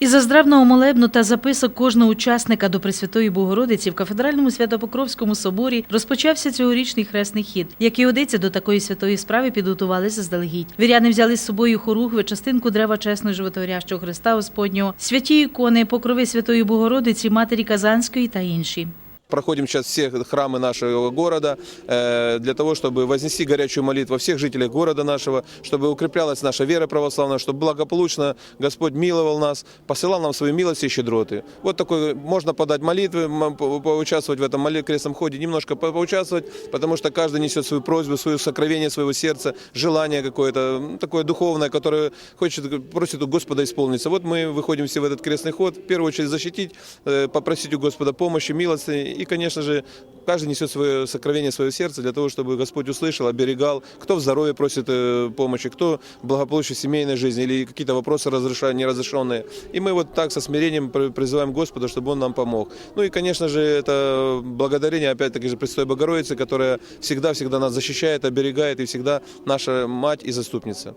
Із заздравного молебну та записок кожного учасника до Пресвятої Богородиці в кафедральному Святопокровському соборі розпочався цьогорічний хресний хід. Як і одиться до такої святої справи, підготувалися заздалегідь. Віряни взяли з собою хоругви, частинку дерева чесного животворящого Христа Господнього, святі ікони, покрови Святої Богородиці, Матері Казанської та інші. Проходим сейчас все храмы нашего города э, для того, чтобы вознести горячую молитву всех жителей города нашего, чтобы укреплялась наша вера православная, чтобы благополучно Господь миловал нас, посылал нам свои милости и щедроты. Вот такой, можно подать молитвы, поучаствовать в этом крестном ходе, немножко по- поучаствовать, потому что каждый несет свою просьбу, свое сокровение своего сердца, желание какое-то, такое духовное, которое хочет, просит у Господа исполниться. Вот мы выходим все в этот крестный ход, в первую очередь защитить, э, попросить у Господа помощи, милости. И, конечно же, каждый несет свое сокровение, свое сердце для того, чтобы Господь услышал, оберегал. Кто в здоровье просит э, помощи, кто в благополучии семейной жизни или какие-то вопросы разреша- неразрешенные. И мы вот так со смирением при- призываем Господа, чтобы Он нам помог. Ну и, конечно же, это благодарение, опять-таки же, Престой Богородице, которая всегда-всегда нас защищает, оберегает и всегда наша мать и заступница.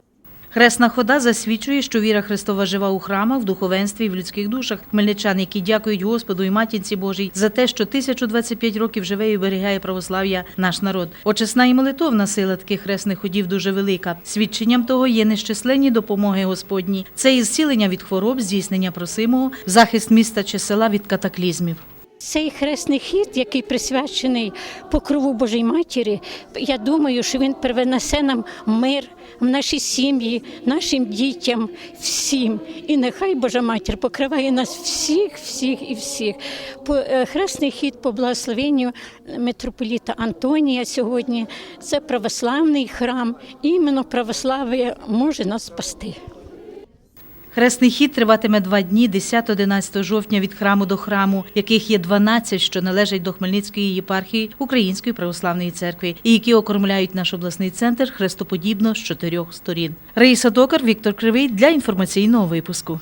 Хресна хода засвідчує, що віра Христова жива у храмах, в духовенстві і в людських душах. Хмельничани, які дякують Господу і матінці Божій за те, що 1025 років живе і оберігає православ'я наш народ. Очисна і молитовна сила таких хресних ходів дуже велика. Свідченням того є нещисленні допомоги Господні. Це і зцілення від хвороб, здійснення просимого, захист міста чи села від катаклізмів. Цей хресний хід, який присвячений покрову Божій Матері, я думаю, що він принесе нам мир в наші сім'ї, нашим дітям, всім. І нехай Божа Матір покриває нас всіх, всіх і всіх. Е, Хресний хід по благословенню митрополіта Антонія сьогодні це православний храм. Іменно православ'я може нас спасти. Хресний хід триватиме два дні 10-11 жовтня від храму до храму, яких є 12, що належать до Хмельницької єпархії Української православної церкви, і які окормляють наш обласний центр хрестоподібно з чотирьох сторін. Раїса Докар, Віктор Кривий для інформаційного випуску.